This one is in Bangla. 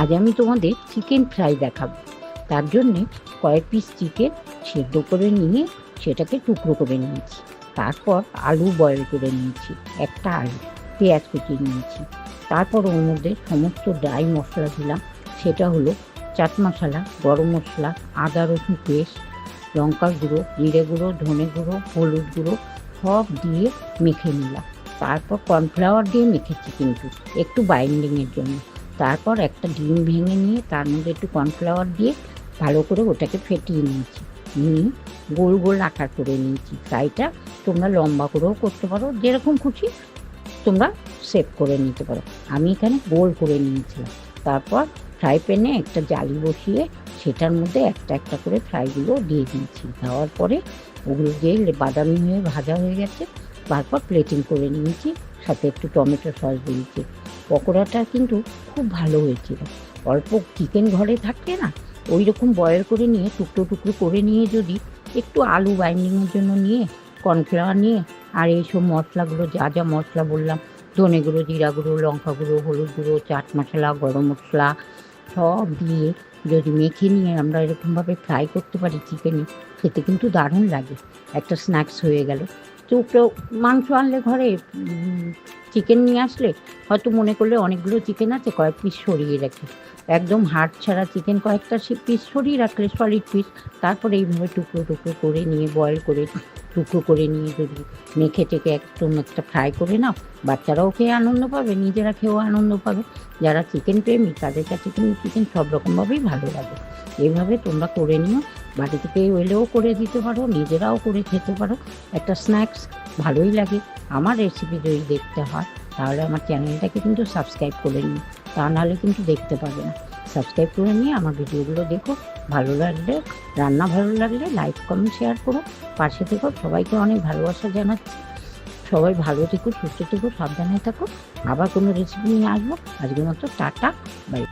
আজ আমি তোমাদের চিকেন ফ্রাই দেখাবো। তার জন্যে কয়েক পিস চিকেন সেদ্ধ করে নিয়ে সেটাকে টুকরো করে নিয়েছি। তারপর আলু বয়েল করে নিয়েছি, একটা আলু, পেঁয়াজ কুচিয়ে নিয়েছি। তারপর ওর মধ্যে সমস্ত ড্রাই মশলা দিলাম, সেটা হলো চাট মশলা, গরম মশলা, আদা রসুন পেস্ট লঙ্কা গুঁড়ো, জিরে গুঁড়ো, ধনে গুঁড়ো, হলুদ গুঁড়ো, সব দিয়ে মেখে নিলাম। তারপর কর্নফ্লাওয়ার দিয়ে মেখেছি কিন্তু, একটু বাইন্ডিংয়ের জন্য। তারপর একটা ডিম ভেঙে নিয়ে তার মধ্যে একটু কর্নফ্লাওয়ার দিয়ে ভালো করে ওটাকে ফেটিয়ে নিয়েছি। নিয়ে গোল গোল আকার করে নিয়েছি। ফ্রাইটা তোমরা লম্বা করেও করতে পারো, যেরকম খুশি তোমরা সেভ করে নিতে পারো। আমি এখানে গোল করে নিয়েছিলাম। তারপর ফ্রাই প্যানে একটা জালি বসিয়ে সেটার মধ্যে একটা একটা করে ফ্রাইগুলো দিয়ে দিয়েছি। দেওয়ার পরে ওগুলো যে বাদামি হয়ে ভাজা হয়ে গেছে, তারপর প্লেটিং করে নিয়েছি। সাথে একটু টমেটো সস দিয়েছি। পকোড়াটা কিন্তু খুব ভালো হয়েছিল। অল্প চিকেন ঘরে থাকলে না ওই রকম বয়েল করে নিয়ে, টুকরো টুকরো করে নিয়ে যদি একটু আলু বাইন্ডিংয়ের জন্য নিয়ে কর্নফ্লাওয়ার নিয়ে, আর এইসব মশলাগুলো, যা যা মশলা বললাম, ধনে গুঁড়ো, জিরা গুঁড়ো, লঙ্কা গুঁড়ো, হলুদ গুঁড়ো, চাট মশলা, গরম মশলা, সব দিয়ে যদি মেখে নিয়ে আমরা এরকমভাবে ফ্রাই করতে পারি চিকেনে খেতে কিন্তু দারুণ লাগে। একটা স্ন্যাক্স হয়ে গেল। তো মাংস আনলে ঘরে চিকেন নিয়ে আসলে হয়তো মনে করলে অনেকগুলো চিকেন আছে, কয়েক পিস সরিয়ে রাখি। একদম হাড় ছাড়া চিকেন কয়েকটা পিস সরিয়ে রাখলে সলিড পিস তারপরে এইভাবে টুকরো টুকরো করে নিয়ে বয়েল করে, টুকরো করে নিয়ে যদি মেখে টেকে একদম একটা ফ্রাই করে নাও, বাচ্চারাও খেয়ে আনন্দ পাবে, নিজেরা খেয়েও আনন্দ পাবে। যারা চিকেন প্রেমী, তাদের কাছে কিন্তু চিকেন সব রকমভাবেই ভালো লাগে। এইভাবে তোমরা করে নিও বাড়ি থেকে এলেও করে দিতে পারো, নিজেরাও করে খেতে পারো। একটা স্ন্যাক্স ভালোই লাগে। আমার রেসিপি যদি দেখতে হয়, তাহলে আমার চ্যানেলটাকে কিন্তু সাবস্ক্রাইব করে নিও তা নাহলে কিন্তু দেখতে পাবে না। সাবস্ক্রাইব করে নিয়ে আমার ভিডিওগুলো দেখো। ভালো লাগলে, রান্না ভালো লাগলে লাইক কমেন্ট শেয়ার করো। পাশে থেকো সবাইকে অনেক ভালোবাসা জানাচ্ছি। সবাই ভালো থেকো, সুস্থ থেকো, সাবধানে থাকো। আবার কোনো রেসিপি নিয়ে আসব। আজকের মতো টাটা বাই